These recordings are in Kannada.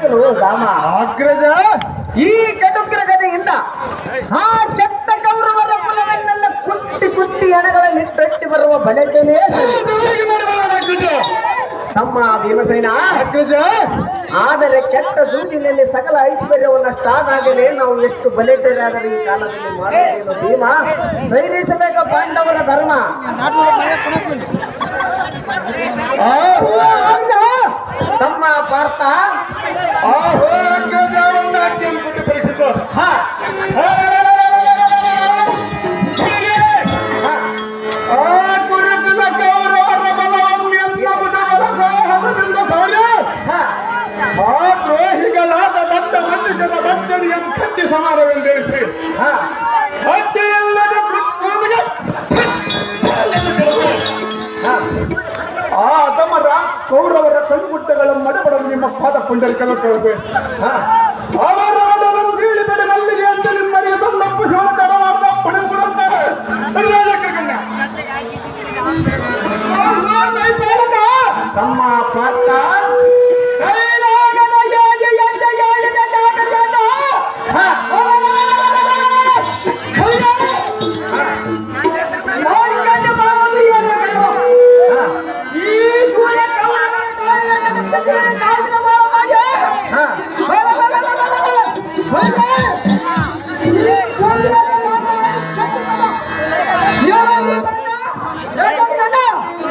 ಕಟ್ಟಲು ದಾಮ ಅಗ್ರಜ ಈ ಕಟುಕ್ರ ಕಥೆಯಿಂದ ಆ ಕೆಟ್ಟ ಕೌರವರ ಕುಲವನ್ನೆಲ್ಲ ಕುಟ್ಟಿ ಕುಟ್ಟಿ ಹಣಗಳನ್ನು ಇಟ್ಟೊಟ್ಟಿ ಬರುವ ಬಲಟೆನೇ ಸರಿ. ತಮ್ಮ ಭೀಮಸೇನ. ಅಗ್ರಜ. ಆದರೆ ಕೆಟ್ಟ ಜೂಜಿನಲ್ಲಿ ಸಕಲ ಐಶ್ವರ್ಯವನ್ನಷ್ಟಾದಾಗಲೇ ನಾವು ಎಷ್ಟು ಬಲಿಟ್ಟರಾದರೂ ಈ ಕಾಲದಲ್ಲಿ ಮಾಡುವುದೇನು ಭೀಮ? ಸೈನಿಸಬೇಕ ಪಾಂಡವರ ಧರ್ಮ. ತಮ್ಮ ಪಾರ್ಥ. ಪರೀಕ್ಷಿಸು. ಹ, ಸಮಾರವೆಂದೇರಿಸಿ ಹ. ಹತ್ಯೆಯಿಲ್ಲದ ಕೃತ್ಯಮಿಗೆ ಹ. ಆ ತಮ್ಮ ಕೌರವರ ಕಣ್ಣುಗುಡ್ಡಗಳ ಮಡಬಡಲು ನಿಮ್ಮ ಪಾದ ಪುಂಡರಿ ಕಲಕೊಳ್ಳಬೇಕು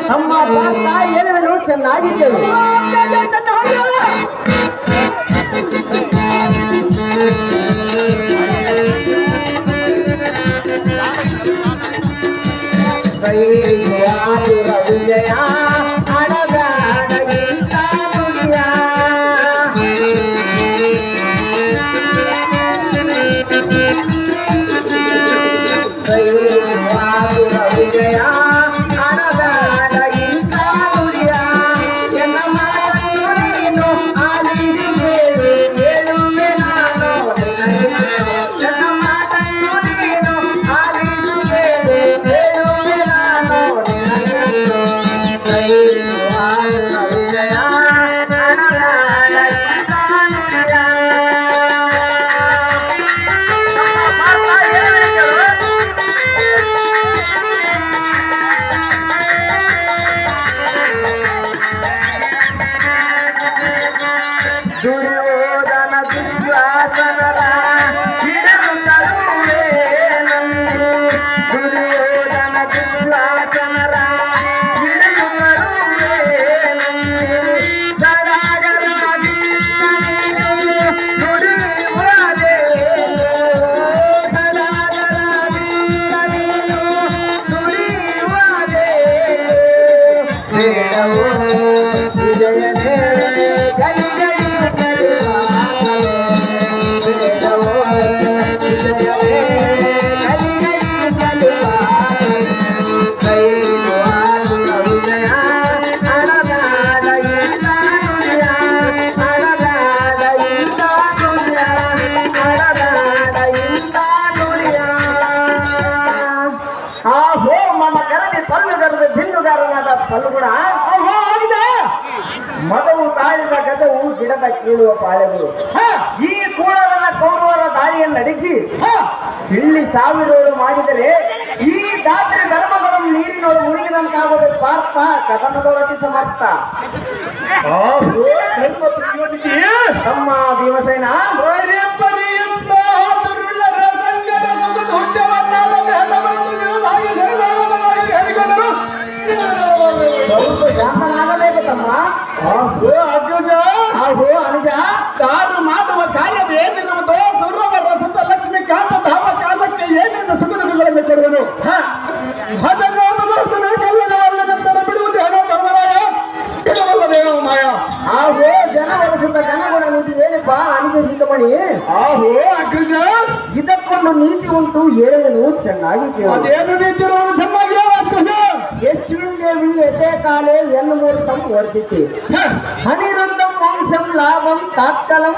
ತಮ್ಮ ಪಾರ್ಥ ಹೇಳುವೆನು ಚೆನ್ನಾಗಿ जय जय ಕೂಡ ಮಗವು ತಾಳಿದ ಗಜವು ಗಿಡದ ಕೀಳುವ ಪಾಳೆಗಳು. ಈ ಕೂಡಲನ ಕೌರವರ ದಾಳಿಯನ್ನು ನಡೆಸಿ ಸಿಳ್ಳಿ ಸಾವಿರೋಳು ಮಾಡಿದರೆ ಈ ದಾತ್ರಿ ಧರ್ಮಗಳು ನೀರಿನೊಳು ಮುಳುಗಿದಂತಾಗುವುದು ಪಾರ್ಥ ಕದನದೊಳಗೆ ಸಮರ್ಥ. ತಮ್ಮ ಭೀಮಸೇನ. ಏನಪ್ಪ ಅನುಜ ಸಿಕ್ಕಮಣಿ ಆಹೋ ಅಗ್ರಜ. ಇದಕ್ಕೊಂದು ನೀತಿ ಉಂಟು ಹೇಳಿದನು ಚೆನ್ನಾಗಿ ಕೇಳು. ಅದೇನು ನಿಂತಿರುವುದು ಚೆನ್ನಾಗಿ ಅಗ್ರಜ. ಯಶ್ವಿನ್ ದೇವಿ ಯಥೇ ಕಾಲೇ ಎನ್ನು ಮೂರ್ತಂ ವರ್ಧಿತೆ. ಅನಿರುದ್ಧಂ ವಂಶಂ ಲಾಭಂ ತಾತ್ಕಲಂ